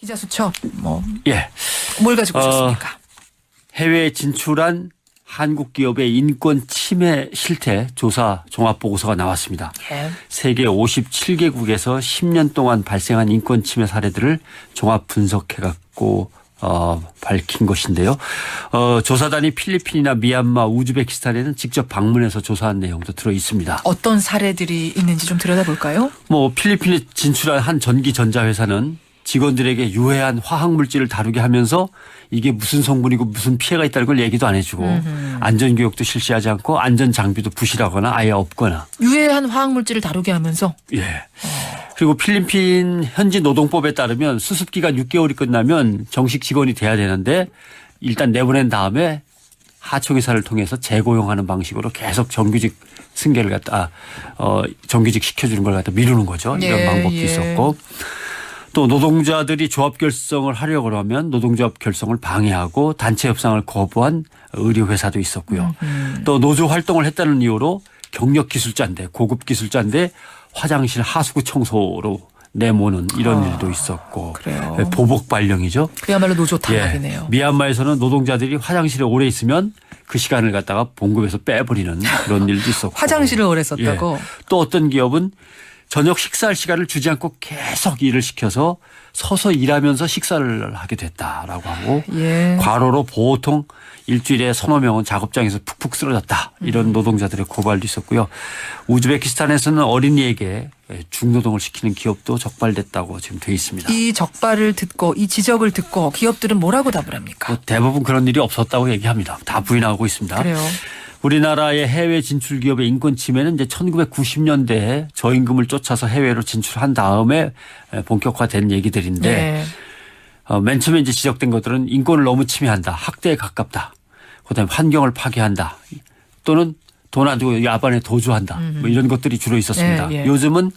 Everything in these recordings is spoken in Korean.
기자 수첩 뭐뭘 예. 가지고 어, 오셨습니까? 해외에 진출한 한국 기업의 인권 침해 실태 조사 종합 보고서가 나왔습니다. 예. 세계 57개국에서 10년 동안 발생한 인권 침해 사례들을 종합 분석해 갖고 어, 밝힌 것인데요. 어, 조사단이 필리핀이나 미얀마, 우즈베키스탄에는 직접 방문해서 조사한 내용도 들어 있습니다. 어떤 사례들이 있는지 좀 들여다볼까요? 뭐 필리핀에 진출한 한 전기 전자 회사는 직원들에게 유해한 화학 물질을 다루게 하면서 이게 무슨 성분이고 무슨 피해가 있다는 걸 얘기도 안 해주고 안전 교육도 실시하지 않고 안전 장비도 부실하거나 아예 없거나 유해한 화학 물질을 다루게 하면서 예. 그리고 필리핀 현지 노동법에 따르면 수습 기간 6개월이 끝나면 정식 직원이 돼야 되는데 일단 내보낸 다음에 하청회사를 통해서 재고용하는 방식으로 계속 정규직 승계를 갖다 어 정규직 시켜주는 걸 갖다 미루는 거죠. 이런 예, 방법도 예. 있었고 또 노동자들이 조합 결성을 하려고 그러면 노동조합 결성을 방해하고 단체 협상을 거부한 의료 회사도 있었고요. 또 노조 활동을 했다는 이유로 경력 기술자인데 고급 기술자인데 화장실 하수구 청소로 내모는 이런 아, 일도 있었고 그래요. 보복 발령이죠. 그야말로 노조 예. 탄압이네요. 미얀마에서는 노동자들이 화장실에 오래 있으면 그 시간을 갖다가 봉급에서 빼버리는 그런 일도 있었고. 화장실을 오래 썼다고. 예. 또 어떤 기업은 저녁 식사할 시간을 주지 않고 계속 일을 시켜서 서서 일하면서 식사를 하게 됐다라고 하고 예. 과로로 보통 일주일에 서너 명은 작업장에서 푹푹 쓰러졌다 이런 음. 노동자들의 고발도 있었고요. 우즈베키스탄에서는 어린이에게 중노동을 시키는 기업도 적발됐다고 지금 돼 있습니다. 이 적발을 듣고 이 지적을 듣고 기업들은 뭐라고 답을 합니까? 뭐 대부분 그런 일이 없었다고 얘기합니다. 다 부인하고 있습니다. 그래요. 우리나라의 해외 진출 기업의 인권 침해는 이제 1990년대에 저임금을 쫓아서 해외로 진출한 다음에 본격화된 얘기들인데 네. 어, 맨 처음에 이제 지적된 것들은 인권을 너무 침해한다, 학대에 가깝다, 그다음에 환경을 파괴한다, 또는 돈 안 주고 야반에 도주한다, 뭐 이런 것들이 주로 있었습니다. 예, 예. 요즘은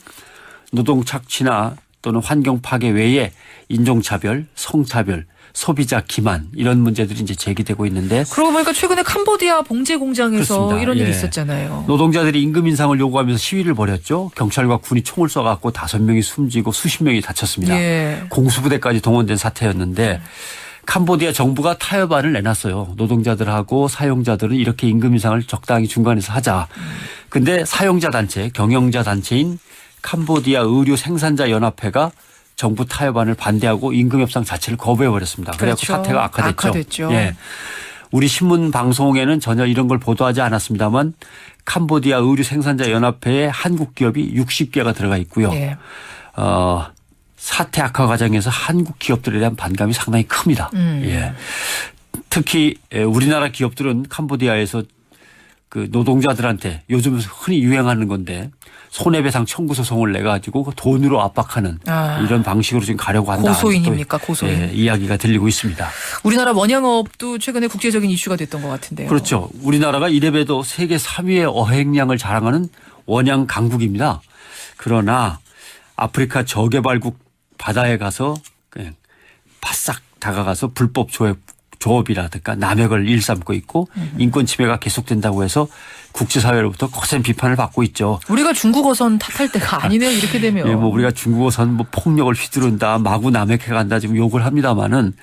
노동 착취나 또는 환경 파괴 외에 인종차별, 성차별, 소비자 기만 이런 문제들이 이제 제기되고 있는데 그러고 보니까 최근에 캄보디아 봉제 공장에서 그렇습니다. 이런 일이 예. 있었잖아요. 노동자들이 임금 인상을 요구하면서 시위를 벌였죠. 경찰과 군이 총을 쏴갖고 다섯 명이 숨지고 수십 명이 다쳤습니다. 예. 공수부대까지 동원된 사태였는데 캄보디아 정부가 타협안을 내놨어요. 노동자들하고 사용자들은 이렇게 임금 인상을 적당히 중간에서 하자. 근데 사용자 단체, 경영자 단체인 캄보디아 의료 생산자 연합회가 정부 타협안을 반대하고 임금 협상 자체를 거부해 버렸습니다. 그래서 그렇죠. 사태가 악화됐죠. 악화됐죠. 예. 우리 신문 방송에는 전혀 이런 걸 보도하지 않았습니다만 캄보디아 의류 생산자 연합회에 한국 기업이 60개가 들어가 있고요. 예. 어, 사태 악화 과정에서 한국 기업들에 대한 반감이 상당히 큽니다. 음. 예. 특히 에, 우리나라 기업들은 캄보디아에서 그 노동자들한테 요즘 흔히 유행하는 건데 손해배상 청구 소송을 내 가지고 돈으로 압박하는 아. 이런 방식으로 지금 가려고 한다. 고소인입니까? 고소인. 예, 이야기가 들리고 있습니다. 우리나라 원양업도 최근에 국제적인 이슈가 됐던 것 같은데요. 그렇죠. 우리나라가 이래봬도 세계 3위의 어획량을 자랑하는 원양 강국입니다. 그러나 아프리카 저개발국 바다에 가서 그냥 바싹 다가가서 불법 조업, 조업이라든가 남획을 일삼고 있고 인권 침해가 계속된다고 해서 국제사회로부터 거센 비판을 받고 있죠. 우리가 중국어선 탓할 때가 아니네요. 이렇게 되면. 예, 뭐 우리가 중국어선 뭐 폭력을 휘두른다, 마구 남획해 간다 지금 욕을 합니다마는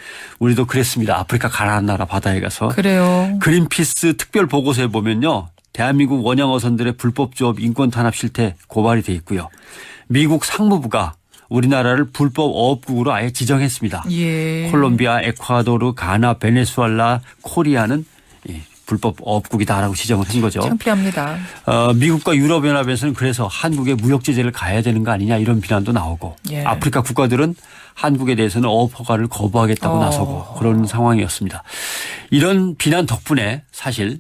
우리도 그랬습니다. 아프리카 가난한 나라 바다에 가서 그래요. 그린피스 특별 보고서에 보면요. 대한민국 원양 어선들의 불법 조업 인권 탄압 실태 고발이 돼 있고요. 미국 상무부가 우리나라를 불법 어업국으로 아예 지정했습니다. 예. 콜롬비아, 에콰도르, 가나, 베네수엘라, 코리아는 이 불법 어업국이다라고 지정을 한 거죠. 창피합니다. 어, 미국과 유럽연합에서는 그래서 한국에 무역 제재를 가해야 되는 거 아니냐 이런 비난도 나오고 예. 아프리카 국가들은 한국에 대해서는 어업 허가를 거부하겠다고 어. 나서고 그런 상황이었습니다. 이런 비난 덕분에 사실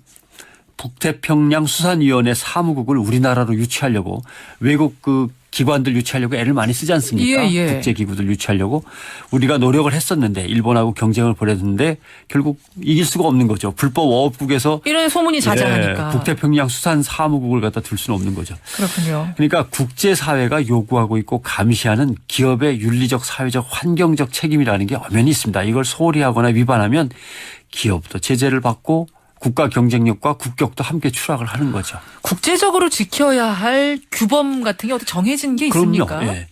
북태평양 수산위원회 사무국을 우리나라로 유치하려고 외국 그 기관들 유치하려고 애를 많이 쓰지 않습니까? 예, 예. 국제 기구들 유치하려고 우리가 노력을 했었는데 일본하고 경쟁을 벌였는데 결국 이길 수가 없는 거죠. 불법 어업국에서 이런 소문이 자자하니까. 예, 북태평양 수산 사무국을 갖다 둘 수는 없는 거죠. 그렇군요. 그러니까 국제 사회가 요구하고 있고 감시하는 기업의 윤리적, 사회적, 환경적 책임이라는 게 엄연히 있습니다. 이걸 소홀히 하거나 위반하면 기업도 제재를 받고 국가 경쟁력과 국격도 함께 추락을 하는 거죠. 국제적으로 지켜야 할 규범 같은 게 어떻게 정해진 게 있습니까? 그럼요. 예.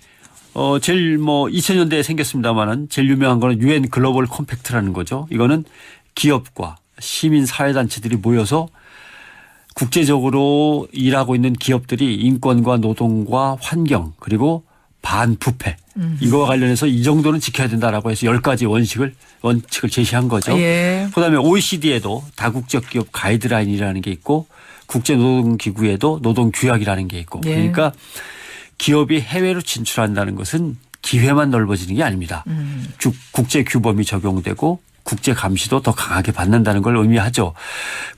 어, 제일 뭐 2000년대에 생겼습니다만은 제일 유명한 거는 유엔 글로벌 컴팩트라는 거죠. 이거는 기업과 시민 사회 단체들이 모여서 국제적으로 일하고 있는 기업들이 인권과 노동과 환경 그리고 반부패 이거와 관련해서 이 정도는 지켜야 된다라고 해서 열 가지 원칙을 원칙을 제시한 거죠. 예. 그다음에 OECD에도 다국적 기업 가이드라인이라는 게 있고 국제 노동 기구에도 노동 규약이라는 게 있고 예. 그러니까 기업이 해외로 진출한다는 것은 기회만 넓어지는 게 아닙니다. 음. 주- 국제 규범이 적용되고 국제 감시도 더 강하게 받는다는 걸 의미하죠.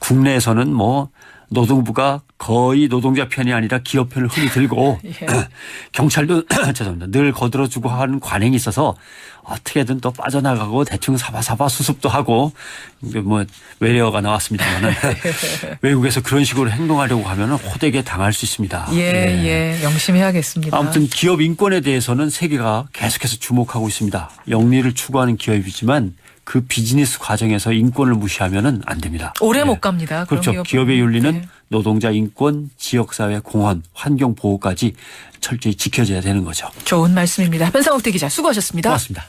국내에서는 뭐 노동부가 거의 노동자 편이 아니라 기업 편을 흔히 들고 예. 경찰도 죄송합니다. 늘 거들어주고 하는 관행이 있어서 어떻게든 또 빠져나가고 대충 사바사바 수습도 하고 뭐 외래어가 나왔습니다만은 외국에서 그런 식으로 행동하려고 하면 호되게 당할 수 있습니다. 예, 예. 예. 영심해야겠습니다. 아무튼 기업 인권에 대해서는 세계가 계속해서 주목하고 있습니다. 영리를 추구하는 기업이지만 그 비즈니스 과정에서 인권을 무시하면은 안 됩니다. 오래 예. 못 갑니다. 그렇죠. 기업의 윤리는 네. 노동자 인권, 지역사회 공헌, 환경 보호까지 철저히 지켜져야 되는 거죠. 좋은 말씀입니다. 변상욱 대기자 수고하셨습니다. 고맙습니다.